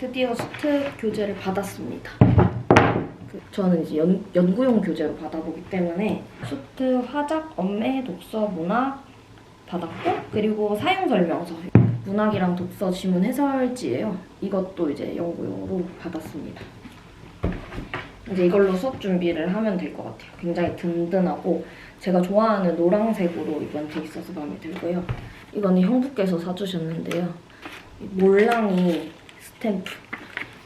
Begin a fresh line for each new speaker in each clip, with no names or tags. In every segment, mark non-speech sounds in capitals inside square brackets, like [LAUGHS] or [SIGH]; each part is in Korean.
드디어 수트 교재를 받았습니다. 그, 저는 이제 연, 연구용 교재로 받아보기 때문에 수트 화작, 엄매, 독서, 문학 받았고 그리고 사용 설명서 문학이랑 독서 지문 해설지예요. 이것도 이제 연구용으로 받았습니다. 이제 이걸로 수업 준비를 하면 될 것 같아요. 굉장히 든든하고 제가 좋아하는 노란색으로 이번 돼 있어서 마음에 들고요. 이거는 형부께서 사주셨는데요. 이 몰랑이 스탬프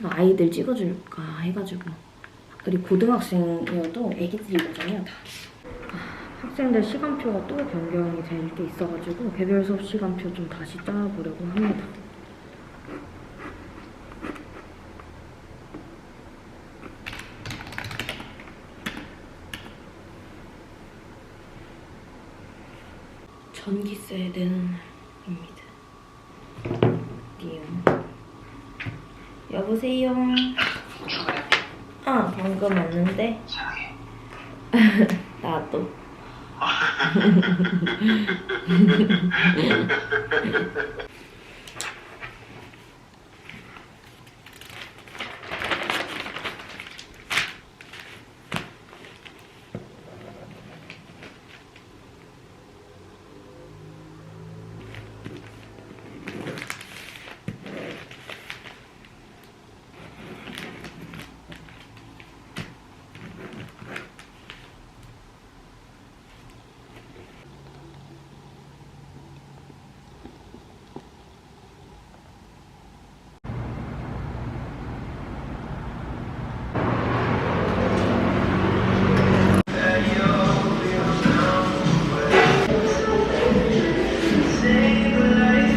아이들 찍어줄까 해가지고 그리고 고등학생이어도 애기들이거든요 다. 아, 학생들 시간표가 또 변경이 될 게 있어가지고 개별 수업 시간표 좀 다시 짜보려고 합니다. 전기세 내는 날입니다. 띠용. 여보세요. 아 방금 왔는데. [LAUGHS] 나도. [LAUGHS]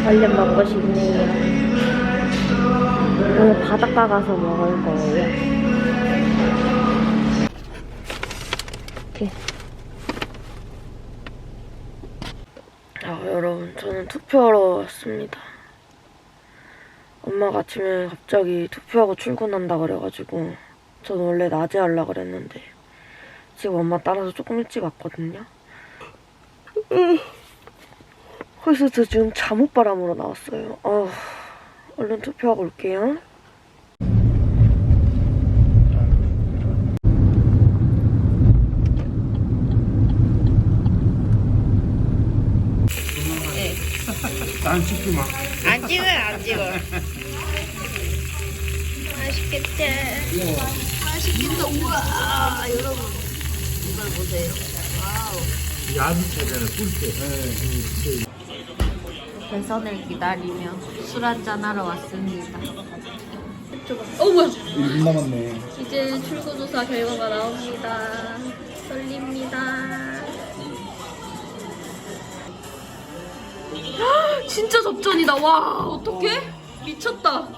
관련 먹고 싶네요. 오늘 바닷가 가서 먹을 거예요. 아, 여러분, 저는 투표하러 왔습니다. 엄마가 아침에 갑자기 투표하고 출근한다 그래가지고 저는 원래 낮에 하려 그랬는데 지금 엄마 따라서 조금 일찍 왔거든요. 그래서 저 지금 잠옷바람으로 나왔어요. 아, 얼른 투표하고 올게요.
난 찍지 마.
안 찍어요, 안 찍어. 맛있겠지? 맛있겠다. 우와, 여러분. 이걸 보세요.
야비차잖아, 꿀 때.
대선을 기다리며 술 한잔 하러 왔습니다.
어 뭐야?
1분 남았네.
이제 출구조사 결과가 나옵니다. 떨립니다. 진짜 접전이다. 와 어떡해? 미쳤다.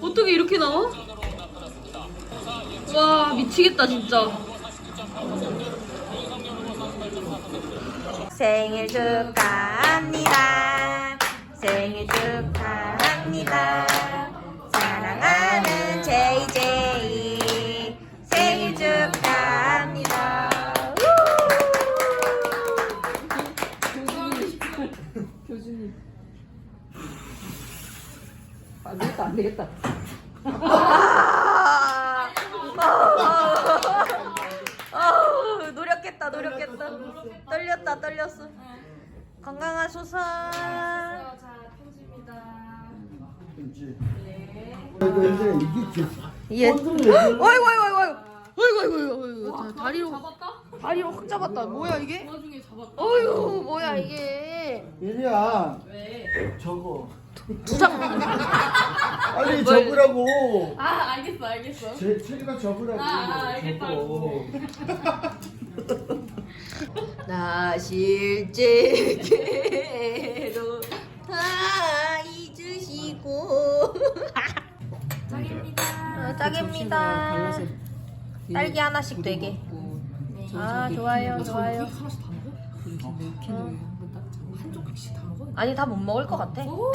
어떻게 이렇게 나와? 와 미치겠다 진짜
생일 축하합니다. 생일 축하합니다. 사랑하는 제이제이 생일 축하합니다. 아우, [LAUGHS] 노력했다, 노력했다. 떨렸다, 떨렸어. 건강하소서.
이거 이제 이게
예. 어이구, 어이구, 어이구, 어이구. 어이구, 어이구, 어이구, 어이구. 자, 다리로, 다리로 확 잡았다. 뭐야, 이게? 어이구, 뭐야, 이게.
얘야. 저거.
두 장.
빨리 적으라고.
아 알겠어 알겠어
제 책에다 적으라고.
아, 아, 알겠다고.
저거.
나 실제로 아 잊으시고.
짱입니다.
어, 짝입니다. 딸기 하나씩 되게. 아 좋아요 좋아요. 아니 다 못 먹을 것 같아.
오